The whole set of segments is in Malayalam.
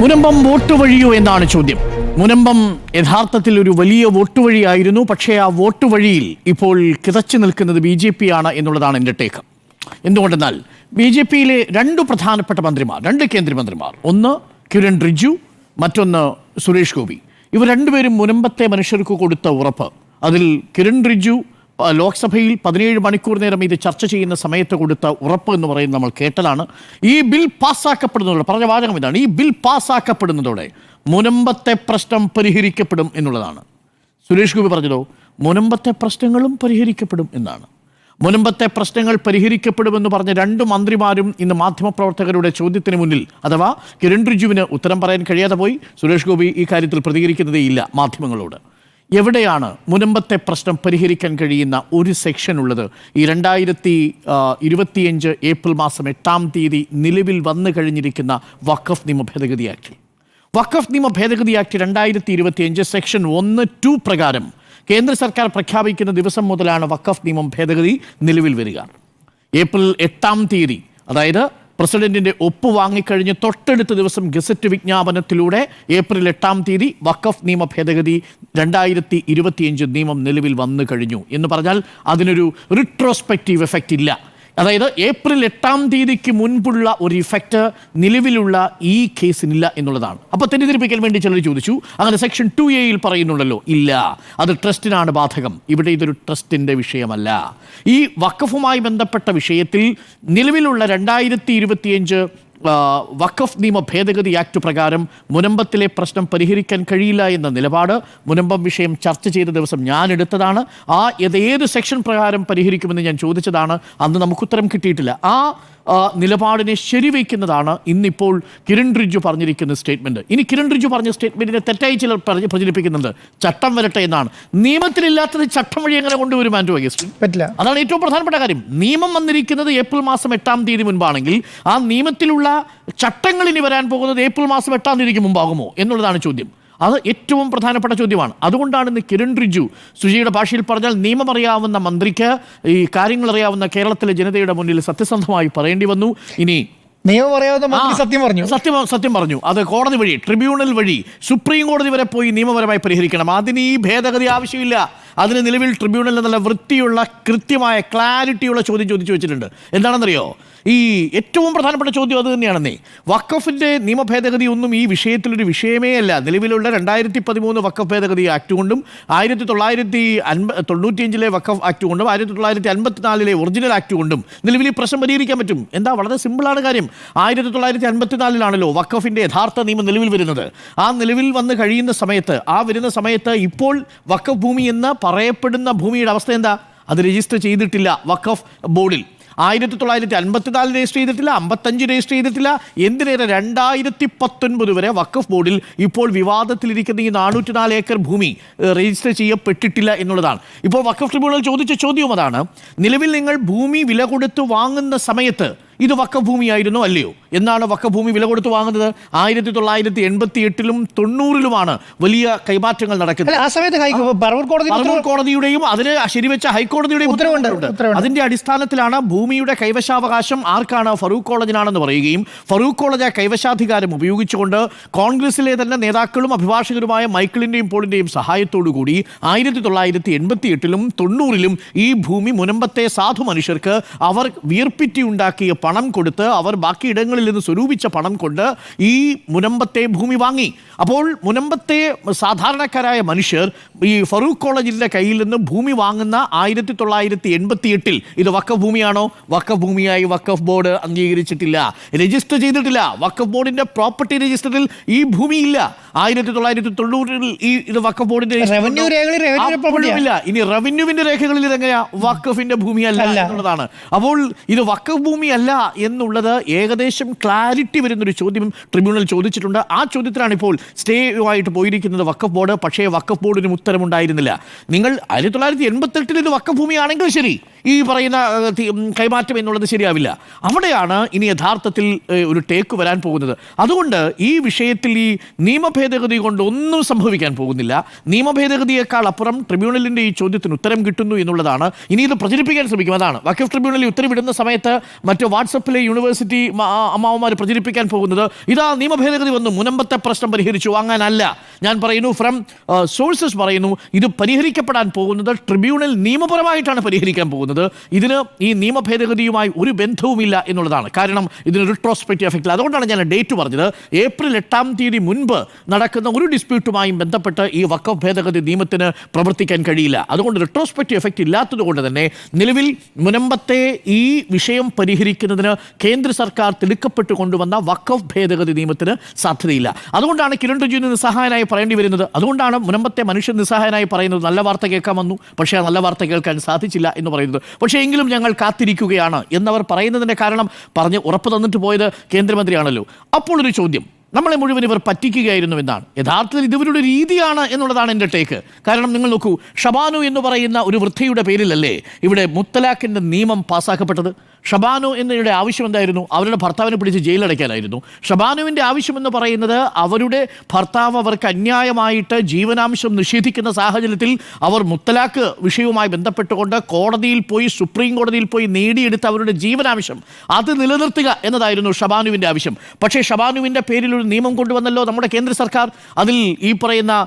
മുനമ്പം വോട്ട് വഴിയോ എന്നാണ് ചോദ്യം. മുനമ്പം യഥാർത്ഥത്തിൽ ഒരു വലിയ വോട്ട് വഴിയായിരുന്നു. പക്ഷേ ആ വോട്ട് വഴിയിൽ ഇപ്പോൾ കിതച്ചു നിൽക്കുന്നത് ബി ജെ പി ആണ് എന്നുള്ളതാണ് എന്റെ ടേക്ക്. എന്തുകൊണ്ടെന്നാൽ ബി ജെ പിയിലെ രണ്ട് പ്രധാനപ്പെട്ട മന്ത്രിമാർ രണ്ട് കേന്ദ്രമന്ത്രിമാർ. ഒന്ന് കിരൺ റിജു മറ്റൊന്ന് സുരേഷ് ഗോപി. ഇവർ രണ്ടുപേരും മുനമ്പത്തെ മനുഷ്യർക്ക് കൊടുത്ത ഉറപ്പ്. അതിൽ കിരൺ റിജു ലോക്സഭയിൽ പതിനേഴ് മണിക്കൂർ നേരം ഇത് ചർച്ച ചെയ്യുന്ന സമയത്ത് കൊടുത്ത ഉറപ്പ് എന്ന് പറയുന്നത് നമ്മൾ കേട്ടതാണ്. ഈ ബിൽ പാസ്സാക്കപ്പെടുന്നതോടെ പറഞ്ഞ വാചകം ഇതാണ് ഈ ബിൽ പാസ്സാക്കപ്പെടുന്നതോടെ മുനമ്പത്തെ പ്രശ്നം പരിഹരിക്കപ്പെടും എന്നുള്ളതാണ്. സുരേഷ് ഗോപി പറഞ്ഞതോ മുനമ്പത്തെ പ്രശ്നങ്ങളും പരിഹരിക്കപ്പെടും എന്നാണ്. മുനമ്പത്തെ പ്രശ്നങ്ങൾ പരിഹരിക്കപ്പെടുമെന്ന് പറഞ്ഞ രണ്ട് മന്ത്രിമാരും ഇന്ന് മാധ്യമപ്രവർത്തകരുടെ ചോദ്യത്തിന് മുന്നിൽ അഥവാ കിരൺ റിജുവിന് ഉത്തരം പറയാൻ കഴിയാതെ പോയി സുരേഷ് ഗോപി ഈ കാര്യത്തിൽ പ്രതികരിക്കുന്നതേയില്ല മാധ്യമങ്ങളോട്. എവിടെയാണ് മുനമ്പത്തെ പ്രശ്നം പരിഹരിക്കാൻ കഴിയുന്ന ഒരു സെക്ഷൻ ഉള്ളത്? ഈ രണ്ടായിരത്തി ഇരുപത്തിയഞ്ച് ഏപ്രിൽ മാസം എട്ടാം തീയതി നിലവിൽ വന്നു കഴിഞ്ഞിരിക്കുന്ന വഖഫ് നിയമ ഭേദഗതി ആക്ട്. വഖഫ് നിയമ ഭേദഗതി ആക്ട് രണ്ടായിരത്തി ഇരുപത്തിയഞ്ച് സെക്ഷൻ ഒന്ന് ടു പ്രകാരം കേന്ദ്ര സർക്കാർ പ്രഖ്യാപിക്കുന്ന ദിവസം മുതലാണ് വഖഫ് നിയമം ഭേദഗതി നിലവിൽ വരിക. ഏപ്രിൽ എട്ടാം തീയതി അതായത് പ്രസിഡന്റിന്റെ ഒപ്പ് വാങ്ങിക്കഴിഞ്ഞ് തൊട്ടടുത്ത ദിവസം ഗസറ്റ് വിജ്ഞാപനത്തിലൂടെ ഏപ്രിൽ എട്ടാം തീയതി വഖഫ് നിയമ ഭേദഗതി രണ്ടായിരത്തി ഇരുപത്തിയഞ്ച് നിയമം നിലവിൽ വന്നു കഴിഞ്ഞു എന്ന് പറഞ്ഞാൽ അതിനൊരു റിട്രോസ്പെക്റ്റീവ് എഫക്റ്റ് ഇല്ല. അതായത് ഏപ്രിൽ എട്ടാം തീയതിക്ക് മുൻപുള്ള ഒരു ഇഫക്റ്റ് നിലവിലുള്ള ഈ കേസിനില്ല എന്നുള്ളതാണ്. അപ്പോൾ തെറ്റിദ്ധരിപ്പിക്കാൻ വേണ്ടി ചിലർ ചോദിച്ചു. അങ്ങനെ സെക്ഷൻ ടു എയിൽ പറയുന്നുണ്ടല്ലോ ഇല്ല അത് ട്രസ്റ്റിനാണ് ബാധകം. ഇവിടെ ഇതൊരു ട്രസ്റ്റിന്റെ വിഷയമല്ല. ഈ വക്കഫുമായി ബന്ധപ്പെട്ട വിഷയത്തിൽ നിലവിലുള്ള രണ്ടായിരത്തി വഖഫ് നിയമ ഭേദഗതി ആക്ട് പ്രകാരം മുനമ്പത്തിലെ പ്രശ്നം പരിഹരിക്കാൻ കഴിയില്ല എന്ന നിലപാട് മുനമ്പം വിഷയം ചർച്ച ചെയ്ത ദിവസം ഞാൻ എടുത്തതാണ്. ആ ഏത് സെക്ഷൻ പ്രകാരം പരിഹരിക്കുമെന്ന് ഞാൻ ചോദിച്ചതാണ്. അന്ന് നമുക്ക് ഉത്തരം കിട്ടിയിട്ടില്ല. ആ, നിലപാടിനെ ശരിവയ്ക്കുന്നതാണ് ഇന്നിപ്പോൾ കിരൺ റിജു പറഞ്ഞിരിക്കുന്ന സ്റ്റേറ്റ്മെന്റ് ഇനി കിരൺ റിജു പറഞ്ഞ സ്റ്റേറ്റ്മെന്റിനെ തെറ്റായി ചിലർ പറഞ്ഞ് പ്രചരിപ്പിക്കുന്നുണ്ട്. ചട്ടം വരട്ടെ എന്നാണ്. നിയമത്തിലില്ലാത്തത് ചട്ടം വഴി എങ്ങനെ കൊണ്ടുവരും ആൻഡ്രോ അഗസ്റ്റിൻ? പറ്റില്ല. അതാണ് ഏറ്റവും പ്രധാനപ്പെട്ട കാര്യം. നിയമം വന്നിരിക്കുന്നത് ഏപ്രിൽ മാസം എട്ടാം തീയതി മുൻപാണെങ്കിൽ ആ നിയമത്തിലുള്ള ചട്ടങ്ങൾ ഇനി വരാൻ പോകുന്നത് ഏപ്രിൽ മാസം എട്ടാം തീയതിക്ക് മുമ്പാകുമോ എന്നുള്ളതാണ് ചോദ്യം. അത് ഏറ്റവും പ്രധാനപ്പെട്ട ചോദ്യമാണ്. അതുകൊണ്ടാണ് ഇന്ന് കിരൺ റിജു സുജിയുടെ ഭാഷയിൽ പറഞ്ഞാൽ നിയമമറിയാവുന്ന മന്ത്രിക്ക് ഈ കാര്യങ്ങൾ അറിയാവുന്ന കേരളത്തിലെ ജനതയുടെ മുന്നിൽ സത്യസന്ധമായി പറയേണ്ടി വന്നു. ഇനി നിയമം പറയാതെ മന്ത്രി സത്യം പറഞ്ഞു. സത്യം സത്യം പറഞ്ഞു. അത് കോടതി വഴി ട്രിബ്യൂണൽ വഴി സുപ്രീം കോടതി വരെ പോയി നിയമപരമായി പരിഹരിക്കണം. അതിന് ഈ ഭേദഗതി ആവശ്യമില്ല. അതിന് നിലവിൽ ട്രിബ്യൂണലിൽ നല്ല വൃത്തിയുള്ള കൃത്യമായ ക്ലാരിറ്റിയുള്ള ചോദ്യം ചോദിച്ചു വെച്ചിട്ടുണ്ട്. എന്താണെന്നറിയോ? ഈ ഏറ്റവും പ്രധാനപ്പെട്ട ചോദ്യം അത് തന്നെയാണെന്നേ. വഖഫിന്റെ നിയമ ഭേദഗതി ഒന്നും ഈ വിഷയത്തിലൊരു വിഷയമേ അല്ല. നിലവിലുള്ള രണ്ടായിരത്തി പതിമൂന്ന് വക്കഫ് ഭേദഗതി ആക്ട് കൊണ്ടും ആയിരത്തി തൊള്ളായിരത്തി അൻപ തൊണ്ണൂറ്റിയഞ്ചിലെ വക്കഫ് ആക്ട് കൊണ്ടും ആയിരത്തി തൊള്ളായിരത്തി അൻപത്തിനാലിലെ ഒറിജിനൽ ആക്ട് കൊണ്ടും നിലവിൽ ഈ പ്രശ്നം പരിഹരിക്കാൻ പറ്റും. എന്താ? വളരെ സിമ്പിളാണ് കാര്യം. ആയിരത്തി തൊള്ളായിരത്തി അൻപത്തിനാലിലാണല്ലോ വഖഫിന്റെ യഥാർത്ഥ നിയമം നിലവിൽ വരുന്നത്. ആ നിലവിൽ വന്ന് കഴിയുന്ന സമയത്ത് ആ വരുന്ന സമയത്ത് ഇപ്പോൾ വഖഫ് ഭൂമി എന്ന് പറയപ്പെടുന്ന ഭൂമിയുടെ അവസ്ഥ എന്താ? അത് രജിസ്റ്റർ ചെയ്തിട്ടില്ല വഖഫ് ബോർഡിൽ. ആയിരത്തി തൊള്ളായിരത്തി അൻപത്തിനാല് രജിസ്റ്റർ ചെയ്തിട്ടില്ല അമ്പത്തഞ്ച് രജിസ്റ്റർ ചെയ്തിട്ടില്ല. എന്തിനേറെ രണ്ടായിരത്തി പത്തൊൻപത് വരെ വഖഫ് ബോർഡിൽ ഇപ്പോൾ വിവാദത്തിലിരിക്കുന്ന ഈ നാനൂറ്റി നാല് ഏക്കർ ഭൂമി രജിസ്റ്റർ ചെയ്യപ്പെട്ടിട്ടില്ല എന്നുള്ളതാണ്. ഇപ്പോൾ വഖഫ് ട്രിബ്യൂണൽ ചോദിച്ച ചോദ്യവും അതാണ്. നിലവിൽ നിങ്ങൾ ഭൂമി വില കൊടുത്ത് വാങ്ങുന്ന സമയത്ത് ഇത് വക്കഭൂമിയായിരുന്നോ അല്ലയോ? എന്നാണ് വക്കഭൂമി ഭൂമി വില കൊടുത്ത് വാങ്ങുന്നത്. ആയിരത്തി തൊള്ളായിരത്തി എൺപത്തി എട്ടിലും തൊണ്ണൂറിലുമാണ് വലിയ കൈമാറ്റങ്ങൾ നടക്കുന്നത്. ആ സമയത്ത് പറവൂർ കോടതിയുടെയും അതിന് ശരിവെച്ച ഹൈക്കോടതിയുടെയും ഉത്തരവുണ്ട്. അതിന്റെ അടിസ്ഥാനത്തിലാണ് ഭൂമിയുടെ കൈവശാവകാശം ആർക്കാണ് ഫറൂഖ് കോളേജിനാണെന്ന് പറയുകയും ഫറൂഖ് കോളേജ് ആ കൈവശാധികാരം ഉപയോഗിച്ചുകൊണ്ട് കോൺഗ്രസിലെ തന്നെ നേതാക്കളും അഭിഭാഷകരുമായ മൈക്കിളിന്റെയും പോളിന്റെയും സഹായത്തോടു കൂടി ആയിരത്തി തൊള്ളായിരത്തി എൺപത്തി എട്ടിലും തൊണ്ണൂറിലും ഈ ഭൂമി മുനമ്പത്തെ സാധു മനുഷ്യർക്ക് അവർ വീർപ്പിറ്റി ഉണ്ടാക്കിയ പണം കൊടുത്ത് അവർ ബാക്കി ഇടങ്ങളിൽ നിന്ന് സ്വരൂപിച്ച പണം കൊണ്ട് ഈ മുനമ്പത്തെ ഭൂമി വാങ്ങി. അപ്പോൾ മുനമ്പത്തെ സാധാരണക്കാരായ മനുഷ്യർ ഈ ഫറൂഖ് കോളേജിന്റെ കയ്യിൽ നിന്ന് ഭൂമി വാങ്ങുന്ന ആയിരത്തി തൊള്ളായിരത്തി എൺപത്തി എട്ടിൽ ഇത് വക്കഫ് ഭൂമിയാണോ വക്കഫ് ഭൂമിയായി വക്കഫ് ബോർഡ് അംഗീകരിച്ചിട്ടില്ല. രജിസ്റ്റർ ചെയ്തിട്ടില്ല. വക്കഫ് ബോർഡിന്റെ പ്രോപ്പർട്ടി രജിസ്റ്ററിൽ ഈ ഭൂമിയില്ല. ആയിരത്തി തൊള്ളായിരത്തി തൊണ്ണൂറിൽ ഈ ഇത് വക്കഫ് ബോർഡിന്റെ രേഖകളിൽ. ഇല്ല ഇനി റവന്യൂവിന്റെ രേഖകളിൽ ഇതെങ്ങനെയാ? വക്കഫിന്റെ ഭൂമിയല്ല എന്നുള്ളതാണ്. അപ്പോൾ ഇത് വക്കഫ് ഭൂമിയല്ല എന്നുള്ളത് ഏകദേശം ക്ലാരിറ്റി വരുന്നൊരു ചോദ്യം ട്രിബ്യൂണൽ ചോദിച്ചിട്ടുണ്ട്. ആ ചോദ്യത്തിലാണ് ഇപ്പോൾ സ്റ്റേ ആയിട്ട് പോയിരിക്കുന്നത് വക്കഫ് ബോർഡ്. പക്ഷേ വക്കഫ് ബോർഡിനും ഉത്തരമുണ്ടായിരുന്നില്ല. നിങ്ങൾ ആയിരത്തി തൊള്ളായിരത്തി എൺപത്തെട്ടിൽ ഇത് വക്കഭൂമിയാണെങ്കിൽ ശരി. ഈ പറയുന്ന കൈമാറ്റം എന്നുള്ളത് ശരിയാവില്ല. അവിടെയാണ് ഇനി യഥാർത്ഥത്തിൽ ഒരു ടേക്ക് വരാൻ പോകുന്നത്. അതുകൊണ്ട് ഈ വിഷയത്തിൽ ഈ നിയമഭേദഗതി കൊണ്ട് ഒന്നും സംഭവിക്കാൻ പോകുന്നില്ല. നിയമഭേദഗതിയേക്കാൾ അപ്പുറം ട്രിബ്യൂണലിന്റെ ഈ ചോദ്യത്തിന് ഉത്തരം കിട്ടുന്നു എന്നുള്ളതാണ്. ഇനി ഇത് പ്രചരിപ്പിക്കാൻ ശ്രമിക്കും. അതാണ്. വഖഫ് ട്രിബ്യൂണലിൽ ഉത്തരവിടുന്ന സമയത്ത് മറ്റ് വാട്സപ്പിലെ യൂണിവേഴ്സിറ്റി അമ്മാവന്മാർ പ്രചരിപ്പിക്കാൻ പോകുന്നത് ഇതാ നിയമഭേദഗതി വന്നു. മുനമ്പത്തെ പ്രശ്നം പരിഹരിച്ചു. വാങ്ങാനല്ല ഞാൻ പറയുന്നു ഫ്രം സോഴ്സസ് പറയുന്നു. ഇത് പരിഹരിക്കപ്പെടാൻ പോകുന്നത് ട്രിബ്യൂണൽ നിയമപരമായിട്ടാണ് പരിഹരിക്കാൻ പോകുന്നത്. ഇതിന് ഈ നിയമ ഭേദഗതിയുമായി ഒരു ബന്ധവുമില്ല എന്നുള്ളതാണ്. കാരണം ഇതിന് റിട്രോസ്പെക്റ്റീവ് എഫക്റ്റ് അതുകൊണ്ടാണ് ഞാൻ ഡേറ്റ് പറഞ്ഞത്. ഏപ്രിൽ എട്ടാം തീയതി മുൻപ് നടക്കുന്ന ഒരു ഡിസ്പ്യൂട്ടുമായും ബന്ധപ്പെട്ട് ഈ വക്കഫ് ഭേദഗതി നിയമത്തിന് പ്രവർത്തിക്കാൻ കഴിയില്ല. അതുകൊണ്ട് റിട്രോസ്പെക്റ്റീവ് എഫക്റ്റ് ഇല്ലാത്തതുകൊണ്ട് തന്നെ നിലവിൽ മുനമ്പത്തെ ഈ വിഷയം പരിഹരിക്കുന്നതിന് കേന്ദ്ര സർക്കാർ തിടുക്കപ്പെട്ട് കൊണ്ടുവന്ന വക്കഫ് ഭേദഗതി നിയമത്തിന് സാധ്യതയില്ല. അതുകൊണ്ടാണ് കിരൺ റിജുവിന് നിസ്സഹായനായി പറയേണ്ടി വരുന്നത്. അതുകൊണ്ടാണ് മുനമ്പത്തെ മനുഷ്യൻ നിസ്സഹായനായി പറയുന്നത്. നല്ല വാർത്ത കേൾക്കാൻ വന്നു. പക്ഷേ ആ നല്ല വാർത്ത കേൾക്കാൻ സാധിച്ചില്ല എന്ന് പറയുന്നത്. പക്ഷേ എങ്കിലും ഞങ്ങൾ കാത്തിരിക്കുകയാണ് എന്നവർ പറയുന്നതിന്റെ കാരണം പറഞ്ഞ് ഉറപ്പ് തന്നിട്ട് പോയത് കേന്ദ്രമന്ത്രിയാണല്ലോ. അപ്പോൾ ഒരു ചോദ്യം നമ്മളെ മുഴുവൻ ഇവർ പറ്റിക്കുകയായിരുന്നു എന്നാണ്. യഥാർത്ഥത്തിൽ ഇതുവരുടെ രീതിയാണ് എന്നുള്ളതാണ് എന്റെ ടേക്ക് കാരണം നിങ്ങൾ നോക്കൂ ഷബാനു എന്ന് പറയുന്ന ഒരു വൃദ്ധയുടെ പേരിലല്ലേ ഇവിടെ മുത്തലാഖിന്റെ നിയമം പാസ്സാക്കപ്പെട്ടത് ഷബാനു എന്നയുടെ ആവശ്യം എന്തായിരുന്നു? അവരുടെ ഭർത്താവിനെ പിടിച്ച് ജയിലടയ്ക്കാനായിരുന്നു ഷബാനുവിന്റെ ആവശ്യമെന്ന് പറയുന്നത് അവരുടെ ഭർത്താവ് അവർക്ക് അന്യായമായിട്ട് ജീവനാംശം നിഷേധിക്കുന്ന സാഹചര്യത്തിൽ അവർ മുത്തലാഖ് വിഷയവുമായി ബന്ധപ്പെട്ടുകൊണ്ട് കോടതിയിൽ പോയി സുപ്രീം കോടതിയിൽ പോയി നേടിയെടുത്ത അവരുടെ ജീവനാംശം അത് നിലനിർത്തുക എന്നതായിരുന്നു ഷബാനുവിന്റെ ആവശ്യം. പക്ഷേ ഷബാനുവിന്റെ പേരിൽ ഒരു നിയമം കൊണ്ടുവന്നല്ലോ നമ്മുടെ കേന്ദ്ര സർക്കാർ. അതിൽ ഈ പറയുന്ന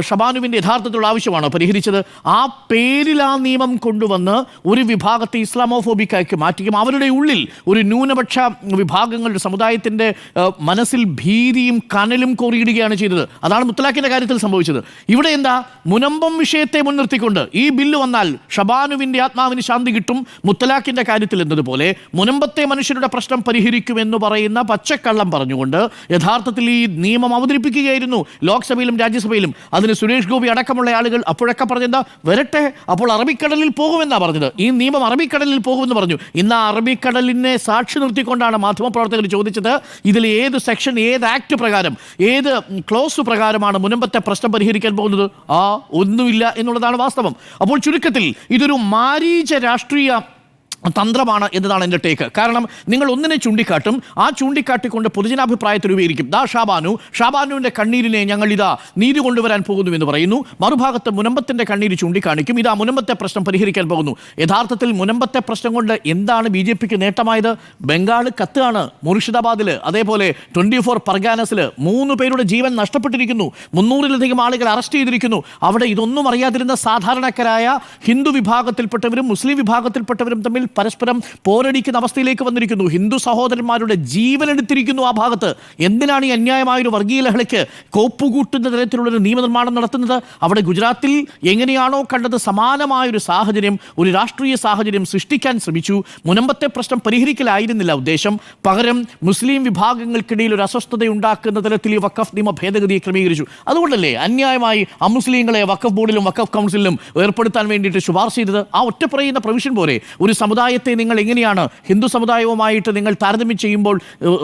ഷബാനുവിന്റെ യഥാർത്ഥത്തിലുള്ള ആവശ്യമാണോ പരിഹരിച്ചത്. ആ പേരിൽ ആ നിയമം കൊണ്ടുവന്ന് ഒരു വിഭാഗത്തെ ഇസ്ലാമോഫോബിക്കാക്കി മാറ്റുകയും അവരുടെ ഉള്ളിൽ ഒരു ന്യൂനപക്ഷ വിഭാഗങ്ങളുടെ സമുദായത്തിന്റെ മനസ്സിൽ ഭീതിയും കനലും കോറിയിടുകയാണ് ചെയ്തത്. അതാണ് മുത്തലാഖിന്റെ കാര്യത്തിൽ സംഭവിച്ചത്. ഇവിടെ എന്താ? മുനമ്പം വിഷയത്തെ മുൻനിർത്തിക്കൊണ്ട് ഈ ബില്ല് വന്നാൽ ഷബാനുവിന്റെ ആത്മാവിന് ശാന്തി കിട്ടും. മുത്തലാഖിന്റെ കാര്യത്തിൽ എന്നതുപോലെ മുനമ്പത്തെ മനുഷ്യരുടെ പ്രശ്നം പരിഹരിക്കുമെന്ന് പറയുന്ന പച്ചക്കള്ളം പറഞ്ഞുകൊണ്ട് യഥാർത്ഥത്തിൽ ഈ നിയമം അവതരിപ്പിക്കുകയായിരുന്നു ലോക്സഭയിലും രാജ്യസഭയിലും. അതിന് സുരേഷ് ഗോപി അടക്കമുള്ള ആളുകൾ അപ്പോഴൊക്കെ പറഞ്ഞെന്താ? വരട്ടെ അപ്പോൾ അറബിക്കടലിൽ പോകുമെന്നാണ് പറഞ്ഞത്. ഈ നിയമം അറബിക്കടലിൽ പോകുമെന്ന് പറഞ്ഞു. ഇന്ന് അറബിക്കടലിനെ സാക്ഷി നിർത്തിക്കൊണ്ടാണ് മാധ്യമപ്രവർത്തകർ ചോദിച്ചത്. ഇതിൽ ഏത് സെക്ഷൻ ഏത് ആക്ട് പ്രകാരം ഏത് ക്ലോസ് പ്രകാരമാണ് മുനമ്പത്തെ പ്രശ്നം പരിഹരിക്കാൻ പോകുന്നത്? ആ ഒന്നുമില്ല എന്നുള്ളതാണ് വാസ്തവം. അപ്പോൾ ചുരുക്കത്തിൽ ഇതൊരു മാരീച രാഷ്ട്രീയ തന്ത്രമാണ് എന്നതാണ് എന്റെ ടേക്ക് കാരണം നിങ്ങൾ ഒന്നിനെ ചൂണ്ടിക്കാട്ടും ആ ചൂണ്ടിക്കാട്ടിക്കൊണ്ട് പൊതുജനാഭിപ്രായത്തിൽ രൂപീകരിക്കും. ദാ ഷാബാനു. ഷാബാനുവിന്റെ കണ്ണീരിനെ ഞങ്ങൾ ഇതാ നീതി കൊണ്ടുവരാൻ പോകുന്നു എന്ന് പറയുന്നു. മറുഭാഗത്ത് മുനമ്പത്തിന്റെ കണ്ണീര് ചൂണ്ടിക്കാണിക്കും. ഇതാ മുനമ്പത്തെ പ്രശ്നം പരിഹരിക്കാൻ പോകുന്നു. യഥാർത്ഥത്തിൽ മുനമ്പത്തെ പ്രശ്നം കൊണ്ട് എന്താണ് ബി ജെ പിക്ക് നേട്ടമായത്? ബംഗാൾ കത്താണ് മുർഷിദാബാദിൽ അതേപോലെ ട്വന്റി ഫോർ പർഗാനസിൽ മൂന്ന് പേരുടെ ജീവൻ നഷ്ടപ്പെട്ടിരിക്കുന്നു. മുന്നൂറിലധികം ആളുകൾ അറസ്റ്റ് ചെയ്തിരിക്കുന്നു. അവിടെ ഇതൊന്നും അറിയാതിരുന്ന സാധാരണക്കാരായ ഹിന്ദു വിഭാഗത്തിൽപ്പെട്ടവരും മുസ്ലിം വിഭാഗത്തിൽപ്പെട്ടവരും തമ്മിൽ പരസ്പരം പോരടിക്കുന്ന അവസ്ഥയിലേക്ക് വന്നിരിക്കുന്നു. ഹിന്ദു സഹോദരന്മാരുടെ ജീവൻ എടുത്തിരിക്കുന്നു ആ ഭാഗത്ത്. എന്തിനാണ് ഈ അന്യായമായ ഒരു വർഗീയ ലഹളയ്ക്ക് കോപ്പുകൂട്ടുന്ന തരത്തിലുള്ള ഒരു നിയമനിർമ്മാണം നടത്തുന്നത്? അവിടെ ഗുജറാത്തിൽ എങ്ങനെയാണോ കണ്ടത് സമാനമായൊരു സാഹചര്യം ഒരു രാഷ്ട്രീയ സാഹചര്യം സൃഷ്ടിക്കാൻ ശ്രമിച്ചു. മുനമ്പത്തെ പ്രശ്നം പരിഹരിക്കലായിരുന്നില്ല ഉദ്ദേശം. പകരം മുസ്ലിം വിഭാഗങ്ങൾക്കിടയിൽ ഒരു അസ്വസ്ഥത ഉണ്ടാക്കുന്ന തരത്തിൽ ഈ വക്കഫ് നിയമ ഭേദഗതിയെ ക്രമീകരിച്ചു. അതുകൊണ്ടല്ലേ അന്യായമായി അമുസ്ലിങ്ങളെ വക്കഫ് ബോർഡിലും വക്കഫ് കൗൺസിലും ഏർപ്പെടുത്താൻ വേണ്ടിയിട്ട് ശുപാർശ ചെയ്തത്? ആ ഒറ്റ പറയുന്ന പ്രൊവിഷൻ പോലെ. ഒരു സമുദായത്തെ നിങ്ങൾ എങ്ങനെയാണ് ഹിന്ദു സമുദായവുമായിട്ട് നിങ്ങൾ താരതമ്യം ചെയ്യുമ്പോൾ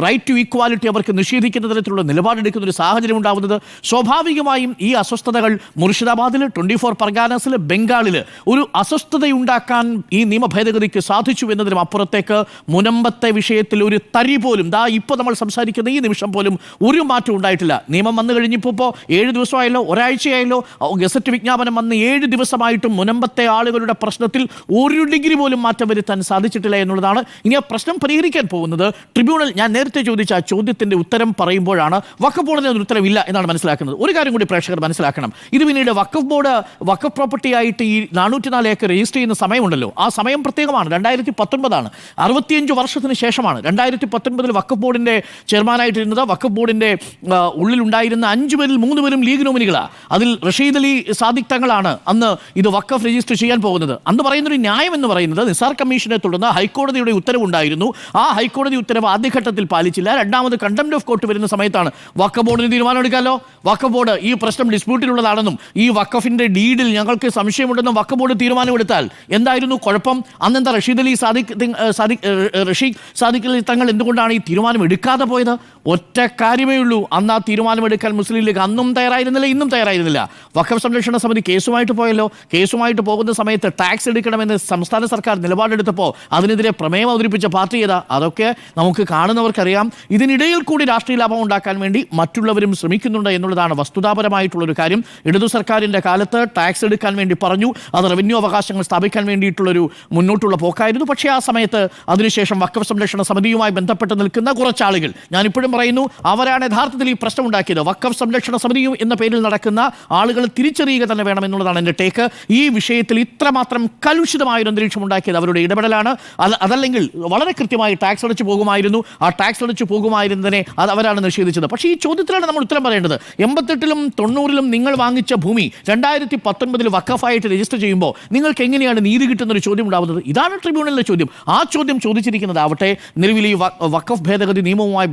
റൈറ്റ് ടു ഈക്വാലിറ്റി അവർക്ക് നിഷേധിക്കുന്ന തരത്തിലുള്ള നിലപാടെടുക്കുന്ന ഒരു സാഹചര്യം ഉണ്ടാവുന്നത്? സ്വാഭാവികമായും ഈ അസ്വസ്ഥതകൾ മുർഷിദാബാദിൽ ട്വന്റി ഫോർ പർഗാനസിൽ ബംഗാളിൽ ഒരു അസ്വസ്ഥതയുണ്ടാക്കാൻ ഈ നിയമ ഭേദഗതിക്ക് സാധിച്ചു എന്നതിനും അപ്പുറത്തേക്ക് മുനമ്പത്തെ വിഷയത്തിൽ ഒരു തരി പോലും ദാ ഇപ്പോൾ നമ്മൾ സംസാരിക്കുന്ന ഈ നിമിഷം പോലും ഒരു മാറ്റം ഉണ്ടായിട്ടില്ല. നിയമം വന്നു കഴിഞ്ഞപ്പോൾ ഇപ്പോൾ ഏഴ് ദിവസമായല്ലോ ഒരാഴ്ചയായല്ലോ ഗസറ്റ് വിജ്ഞാപനം വന്ന് ഏഴ് ദിവസമായിട്ടും മുനമ്പത്തെ ആളുകളുടെ പ്രശ്നത്തിൽ ഒരു ഡിഗ്രി പോലും മാറ്റം വരുത്താൻ സാധിച്ചിട്ടില്ല എന്നുള്ളതാണ് ഇനി ആ പ്രശ്നം പരിഹരിക്കാൻ പോകുന്നത്. ട്രിബ്യൂണൽ ഞാൻ നേരത്തെ ചോദിച്ച ആ ചോദ്യത്തിന്റെ ഉത്തരം പറയുമ്പോഴാണ് വഖഫ് ബോർഡിന് ഉത്തരം ഉത്തരവില്ല എന്നാണ് മനസ്സിലാക്കുന്നത്. ഒരു കാര്യം കൂടി പ്രേക്ഷകർ മനസ്സിലാക്കണം. ഇത് പിന്നീട് വഖഫ് ബോർഡ് വഖഫ് പ്രോപ്പർട്ടി ആയിട്ട് ഈ നാനൂറ്റി നാല് ഏക്കർ രജിസ്റ്റർ ചെയ്യുന്ന സമയമുണ്ടല്ലോ. ആ സമയം പ്രത്യേകമാണ്. രണ്ടായിരത്തി പത്തൊൻപതാണ് അറുപത്തിയഞ്ച് വർഷത്തിന് ശേഷമാണ്. രണ്ടായിരത്തി പത്തൊൻപതിൽ വഖഫ് ബോർഡിന്റെ ചെയർമാനായിട്ടിരുന്നത് വഖഫ് ബോർഡിന്റെ ആ, ഉള്ളിലുണ്ടായിരുന്ന അഞ്ച് പേരിൽ മൂന്ന് പേരും ലീഗ് നോമിനികളാണ് അതിൽ റഷീദ് അലി സാദിഖ് തങ്ങളാണ് അന്ന് ഇത് വഖഫ് രജിസ്റ്റർ ചെയ്യാൻ പോകുന്നത്. അന്ന് പറയുന്നൊരു ന്യായം എന്ന് പറയുന്നത് നിസാർ കമ്മീഷനെ തുടർന്ന് ഹൈക്കോടതിയുടെ ഉത്തരവുണ്ടായിരുന്നു. ആ ഹൈക്കോടതി ഉത്തരവ് ആദ്യഘട്ടത്തിൽ പാലിച്ചില്ല. രണ്ടാമത് കണ്ടംപ്റ്റ് ഓഫ് കോർട്ട് വരുന്ന സമയത്താണ് വക്ക ബോർഡിന് തീരുമാനമെടുക്കാമല്ലോ വക്ക ബോർഡ് ഈ പ്രശ്നം ഡിസ്പ്യൂട്ടിലുള്ളതാണെന്നും ഈ വഖഫിന്റെ ഡീഡിൽ ഞങ്ങൾക്ക് സംശയമുണ്ടെന്നും വക്ക ബോർഡ് തീരുമാനമെടുത്താൽ എന്തായിരുന്നു കുഴപ്പം? അന്നെന്താ റഷീദ് അലി സാദിഖ് സാദിഖ് റഷീഖ് സാദിഖ് അലി തങ്ങൾ എന്തുകൊണ്ടാണ് ഈ തീരുമാനം എടുക്കാതെ പോയത്? ഒറ്റ കാര്യമേ ഉള്ളൂ. അന്ന് ആ തീരുമാനമെടുക്കാൻ മുസ്ലിം ലീഗ് അന്നും തയ്യാറായിരുന്നില്ല ഇന്നും തയ്യാറായിരുന്നില്ല. വഖഫ് സംരക്ഷണ സമിതി കേസുമായിട്ട് പോയല്ലോ. കേസുമായിട്ട് പോകുന്ന സമയത്ത് ടാക്സ് എടുക്കണമെന്ന് സംസ്ഥാന സർക്കാർ നിലപാടെടുത്തപ്പോൾ അതിനെതിരെ പ്രമേയം അവതരിപ്പിച്ച പാർട്ടി ഏതാ? അതൊക്കെ നമുക്ക് കാണുന്നവർക്കറിയാം. ഇതിനിടയിൽ കൂടി രാഷ്ട്രീയ ലാഭം ഉണ്ടാക്കാൻ വേണ്ടി മറ്റുള്ളവരും ശ്രമിക്കുന്നുണ്ട് എന്നുള്ളതാണ് വസ്തുതാപരമായിട്ടുള്ളൊരു കാര്യം. ഇടതു സർക്കാരിന്റെ കാലത്ത് ടാക്സ് എടുക്കാൻ വേണ്ടി പറഞ്ഞു. അത് റവന്യൂ അവകാശങ്ങൾ സ്ഥാപിക്കാൻ വേണ്ടിയിട്ടുള്ളൊരു മുന്നോട്ടുള്ള പോക്കായിരുന്നു. പക്ഷേ ആ സമയത്ത് അതിനുശേഷം വക്കഫ് സംരക്ഷണ സമിതിയുമായി ബന്ധപ്പെട്ട് നിൽക്കുന്ന കുറച്ചാളുകൾ ഞാനിപ്പോഴും പറയുന്നു അവരാണ് യഥാർത്ഥത്തിൽ ഈ പ്രശ്നം ഉണ്ടാക്കിയത് വക്കഫ് സംരക്ഷണ സമിതിയും എന്ന പേരിൽ നടക്കുന്ന ആളുകൾ തിരിച്ചറിയുക തന്നെ വേണം എന്നുള്ളതാണ് എന്റെ ടേക്ക്. ഈ വിഷയത്തിൽ ഇത്രമാത്രം കലുഷിതമായ ഒരു അന്തരീക്ഷം ഉണ്ടാക്കിയത് അവരുടെ ഇടപെടലാണ്. അത് അതല്ലെങ്കിൽ വളരെ കൃത്യമായി ടാക്സ് അടച്ചു പോകുമായിരുന്നു. ആ ടാക്സ് അടച്ചു പോകുമായിരുന്നതിനെ അത് അവരാണ് നിഷേധിച്ചത്. പക്ഷേ ഈ ചോദ്യത്തിലാണ് നമ്മൾ ഉത്തരം പറയേണ്ടത്. എൺപത്തെട്ടിലും തൊണ്ണൂറിലും നിങ്ങൾ വാങ്ങിച്ച ഭൂമി രണ്ടായിരത്തി പത്തൊൻപതിൽ വക്കഫായിട്ട് രജിസ്റ്റർ ചെയ്യുമ്പോൾ നിങ്ങൾക്ക് എങ്ങനെയാണ് നീതി കിട്ടുന്ന ഒരു ചോദ്യം ഉണ്ടാവുന്നത്? ഇതാണ് ട്രിബ്യൂണലിലെ ചോദ്യം. ആ ചോദ്യം ചോദിച്ചിരിക്കുന്നത് ആവട്ടെ നിലവിൽ ഈ വക്കഫ് ഭേദഗതി നിയമവുമായി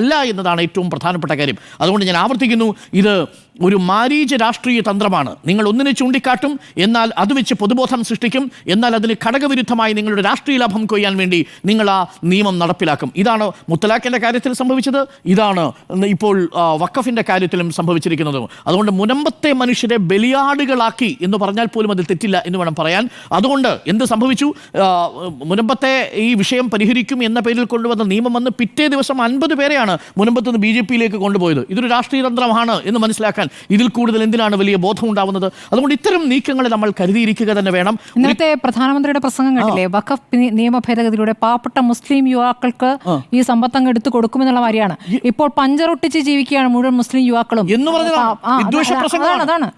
ബന്ധപ്പെട്ടല്ല എന്നതാണ് ഏറ്റവും പ്രധാനപ്പെട്ട കാര്യം. അതുകൊണ്ട് ഞാൻ ആവർത്തിക്കുന്നു ഇത് ഒരു മാരീച രാഷ്ട്രീയ തന്ത്രമാണ്. നിങ്ങൾ ഒന്നിനെ ചൂണ്ടിക്കാട്ടും എന്നാൽ അത് വെച്ച് പൊതുബോധം സൃഷ്ടിക്കും എന്നാൽ അതിന് ഘടകവിരുദ്ധമായി നിങ്ങളുടെ രാഷ്ട്രീയ ലാഭം കൊയ്യാൻ വേണ്ടി നിങ്ങൾ ആ നിയമം നടപ്പിലാക്കും. ഇതാണ് മുത്തലാഖിന്റെ കാര്യത്തിൽ സംഭവിച്ചത് ഇതാണ് ഇപ്പോൾ വക്കഫിന്റെ കാര്യത്തിലും സംഭവിച്ചിരിക്കുന്നത്. അതുകൊണ്ട് മുനമ്പത്തെ മനുഷ്യരെ ബലിയാടുകളാക്കി എന്ന് പറഞ്ഞാൽ പോലും അതിൽ തെറ്റില്ല എന്ന് വേണം പറയാൻ. അതുകൊണ്ട് എന്ത് സംഭവിച്ചു? മുനമ്പത്തെ ഈ വിഷയം പരിഹരിക്കും എന്ന പേരിൽ കൊണ്ടുവന്ന നിയമം വന്ന് പിറ്റേ ദിവസം അൻപത് പേരെയാണ് മുനമ്പത്ത് നിന്ന് ബി ജെ പിയിലേക്ക് കൊണ്ടുപോയത്. ഇതൊരു രാഷ്ട്രീയ തന്ത്രമാണ് എന്ന് മനസ്സിലാക്കാൻ ഇതിൽ കൂടുതൽ എന്തിനാണ് വലിയ ബോധം ഉണ്ടാവുന്നത് അതുകൊണ്ട് ഇത്തരം നീക്കങ്ങൾ നമ്മൾ കരുതിയിരിക്കുക തന്നെ വേണം. ഇന്നത്തെ പ്രധാനമന്ത്രിയുടെ പ്രസംഗം കണ്ടില്ലേ? വഖഫ് നിയമ ഭേദഗതിയിലൂടെ പാവപ്പെട്ട മുസ്ലിം യുവാക്കൾക്ക് ഈ സമ്പത്തങ്ങ് എടുത്തു കൊടുക്കുമെന്നുള്ള കാര്യമാണ്. ഇപ്പോൾ പഞ്ചറൊട്ടിച്ച് ജീവിക്കുകയാണ് മുഴുവൻ മുസ്ലിം യുവാക്കളും. എന്ന് പറഞ്ഞാണ്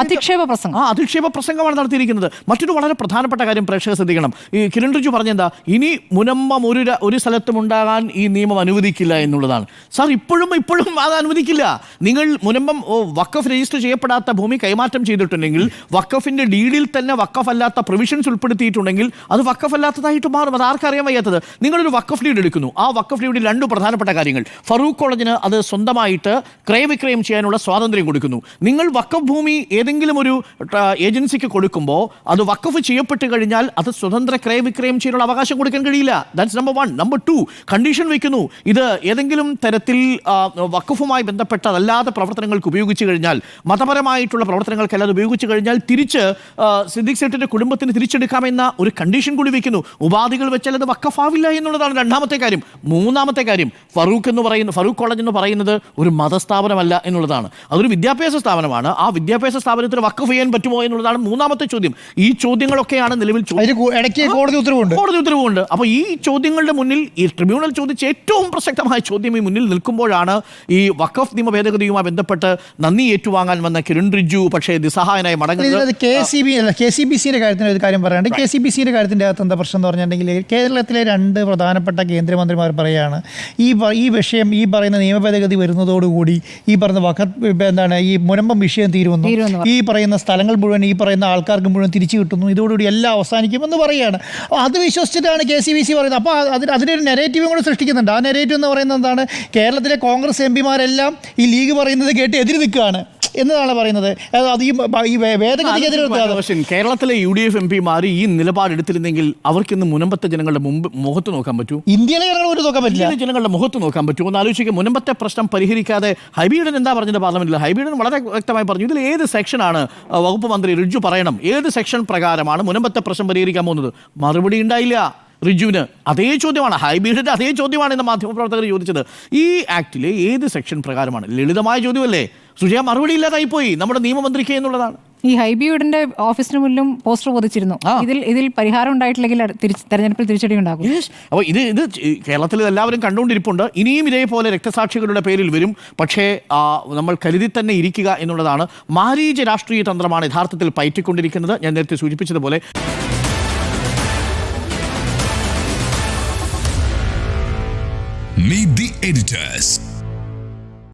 അധിക്ഷേപ പ്രസംഗം. അധിക്ഷേപ പ്രസംഗമാണ് നടത്തിയിരിക്കുന്നത്. മറ്റൊരു വളരെ പ്രധാനപ്പെട്ട കാര്യം പ്രേക്ഷകർ ശ്രദ്ധിക്കണം. ഈ കിരൺ റിജു പറഞ്ഞെന്താ? ഇനി മുനമ്പം ഒരു ഒരു സ്ഥലത്തും ഉണ്ടാകാൻ ഈ നിയമം അനുവദിക്കില്ല എന്നുള്ളതാണ്. സാർ ഇപ്പോഴും ഇപ്പോഴും അത് അനുവദിക്കില്ല. നിങ്ങൾ മുനമ്പം ഓ, വക്കഫ് രജിസ്റ്റർ ചെയ്യപ്പെടാത്ത ഭൂമി കൈമാറ്റം ചെയ്തിട്ടുണ്ടെങ്കിൽ വഖഫിന്റെ ഡീഡിൽ തന്നെ വക്കഫ് അല്ലാത്ത പ്രൊവിഷൻസ് ഉൾപ്പെടുത്തിയിട്ടുണ്ടെങ്കിൽ അത് വക്കഫ് അല്ലാത്തതായിട്ട് മാറും. അത് ആർക്കറിയാൻ വയ്യാത്തത്? നിങ്ങളൊരു വക്കഫ് ലീഡ് എടുക്കുന്നു. ആ വക്കഫ് ലീഡിൽ രണ്ട് പ്രധാനപ്പെട്ട കാര്യങ്ങൾ. ഫറൂഖ് കോളേജിന് അത് സ്വന്തമായിട്ട് ക്രയവിക്രയം ചെയ്യാനുള്ള സ്വാതന്ത്ര്യം കൊടുക്കുന്നു. നിങ്ങൾ വക്കഫ് ഭൂമി ഏതെങ്കിലും ഒരു ഏജൻസിക്ക് കൊടുക്കുമ്പോൾ അത് വക്കഫ് ചെയ്യപ്പെട്ട് കഴിഞ്ഞാൽ അത് സ്വതന്ത്ര ക്രയവിക്രയം ചെയ്യാനുള്ള അവകാശം കൊടുക്കാൻ കഴിയില്ല. That's number one number two condition വയ്ക്കുന്നു ഇത് ഏതെങ്കിലും തരത്തിൽ വക്കഫുമായി ബന്ധപ്പെട്ടതല്ലാതെ ബന്ധപ്പെട്ടതല്ലാത്ത പ്രവർത്തനങ്ങൾക്ക് ഉപയോഗിച്ചു കഴിഞ്ഞാൽ മതപരമായിട്ടുള്ള പ്രവർത്തനങ്ങൾക്കല്ലാതെ ഉപയോഗിച്ചു കഴിഞ്ഞാൽ തിരിച്ച് സിദ്ദിഖ് സെട്ടിന്റെ കുടുംബത്തിന് തിരിച്ചെടുക്കാമെന്ന ഒരു കണ്ടീഷൻ കൂടി വെക്കുന്നു. ഉപാധികൾ വെച്ചാൽ അത് വക്കഫാവില്ല എന്നുള്ളതാണ് രണ്ടാമത്തെ കാര്യം. മൂന്നാമത്തെ കാര്യം ഫറൂഖ് എന്ന് പറയുന്ന ഫറൂഖ് കോളേജ് എന്ന് പറയുന്നത് ഒരു മതസ്ഥാപനമല്ല എന്നുള്ളതാണ്. അതൊരു വിദ്യാഭ്യാസ സ്ഥാപനമാണ്. ആ വിദ്യാഭ്യാസ സ്ഥാപനത്തിന് വക്കഫ് ചെയ്യാൻ പറ്റുമോ എന്നുള്ളതാണ് മൂന്നാമത്തെ ചോദ്യം. ഈ ചോദ്യങ്ങളൊക്കെയാണ് നിലവിൽ ഇടയ്ക്ക് കോടതി ഉത്തരവുണ്ട്. കോടതി ഉത്തരവുണ്ട്. അപ്പോൾ ഈ ചോദ്യങ്ങളുടെ മുന്നിൽ ഈ ട്രിബ്യൂണൽ ചോദിച്ച ഏറ്റവും പ്രസക്തമായ ചോദ്യം ഈ മുന്നിൽ നിൽക്കുമ്പോഴാണ് ഈ വഖഫ് നിയമ ഭേദഗതിയുമായി ബന്ധപ്പെട്ട് നന്ദി ഏറ്റുവാങ്ങാൻ വന്ന കിരൺ റിജു പക്ഷേ നിസ്സഹായനായി മടങ്ങുന്നത് കെ സി ബി അല്ല കെ സി ബി സിയുടെ കാര്യത്തിന് ഒരു കാര്യം പറയാണ്ട് കെ സി ബി സിയുടെ കാര്യത്തിന്റെ അകത്ത് എന്താ പ്രശ്നം എന്ന് പറഞ്ഞിട്ടുണ്ടെങ്കിൽ കേരളത്തിലെ രണ്ട് പ്രധാനപ്പെട്ട കേന്ദ്രമന്ത്രിമാർ പറയുകയാണ് ഈ ഈ വിഷയം ഈ പറയുന്ന നിയമ ഭേദഗതി വരുന്നതോടുകൂടി ഈ പറയുന്ന വഖത്ത് എന്താണ് ഈ മുനമ്പം വിഷയം തീരുമെന്നു ഈ പറയുന്ന സ്ഥലങ്ങൾ മുഴുവൻ ഈ പറയുന്ന ആൾക്കാർക്ക് മുഴുവൻ തിരിച്ചു കിട്ടുന്നു. ഇതോടുകൂടി എല്ലാം അവസാനിക്കുമെന്ന് പറയുകയാണ്. അപ്പോൾ അത് വിശ്വസിച്ചിട്ടാണ് കെ സി ബി സി പറയുന്നത്. അപ്പോൾ അതിന് അതിനൊരു നെറേറ്റീവും കൂടെ സൃഷ്ടിക്കുന്നുണ്ട്. ആ നെറേറ്റീവ് എന്ന് പറയുന്നത് എന്താണ് കേരളത്തിലെ കോൺഗ്രസ് എം പിമാരെല്ലാം ഈ ലീഗ് പറയുന്നത് കേട്ട് എതിര് നിൽക്കുകയാണ് എന്നതാണ് പറയുന്നത്. അത് ഈ വേദഗതിക്കെതിരെ. കേരളത്തിലെ യു ഡി എഫ് എം പിമാർ ഈ നിലപാടെടുത്തിരുന്നെങ്കിൽ അവർക്ക് ഇന്ന് മുനമ്പത്തെ ജനങ്ങളുടെ മുമ്പ് മുഖത്ത് നോക്കാൻ പറ്റൂ? ഇന്ത്യയിലെ ജനങ്ങൾ ഒരു നോക്കാൻ പറ്റില്ല. ജനങ്ങളുടെ മുഖത്ത് നോക്കാൻ പറ്റൂ? എന്ന് ആലോചിക്കുക മുനമ്പത്തെ പ്രശ്നം പരിഹരിക്കാതെ ഹൈബീഡൻ എന്താ പറഞ്ഞത് പാർലമെന്റിൽ? ഹൈബീഡൻ വളരെ വ്യക്തമായി പറഞ്ഞു ഇതിൽ ഏത് സെക്ഷനാണ് വകുപ്പ് മന്ത്രി റിജു പറയണം? ഏത് സെക്ഷൻ പ്രകാരമാണ് മുനമ്പത്തെ പ്രശ്നം പരിഹരിക്കാൻ പോകുന്നത്? മറുപടി ഉണ്ടായില്ല. റിജുവിന് അതേ ചോദ്യമാണ് ഹൈബീഡിന്റെ അതേ ചോദ്യമാണ് ഇന്ന് മാധ്യമപ്രവർത്തകർ ചോദിച്ചത്. ഈ ആക്ടിലെ ഏത് സെക്ഷൻ പ്രകാരമാണ്? ലളിതമായ ചോദ്യമല്ലേ? സുജയ മറുപടി ഇല്ലാതായിപ്പോയി നമ്മുടെ നിയമമന്ത്രിക്ക് എന്നുള്ളതാണ്. ഈ ഹൈബിയുടെ ഓഫീസിന് മുന്നിലും പോസ്റ്റർ പൊതിച്ചിരുന്നു. ഇതിൽ ഇതിൽ പരിഹാരം ഉണ്ടായിട്ടില്ലെങ്കിൽ തെരഞ്ഞെടുപ്പിൽ തിരിച്ചടി ഉണ്ടാകും. അപ്പോൾ ഇത് ഇത് കേരളത്തിൽ എല്ലാവരും കണ്ടുകൊണ്ടിരിപ്പുണ്ട്. ഇനിയും ഇതേപോലെ രക്തസാക്ഷികളുടെ പേരിൽ വരും. പക്ഷേ നമ്മൾ കരുതി തന്നെ ഇരിക്കുക എന്നുള്ളതാണ്. മാരീച രാഷ്ട്രീയ തന്ത്രമാണ് യഥാർത്ഥത്തിൽ പയറ്റിക്കൊണ്ടിരിക്കുന്നത്. ഞാൻ നേരത്തെ സൂചിപ്പിച്ചതുപോലെ. Meet the editors.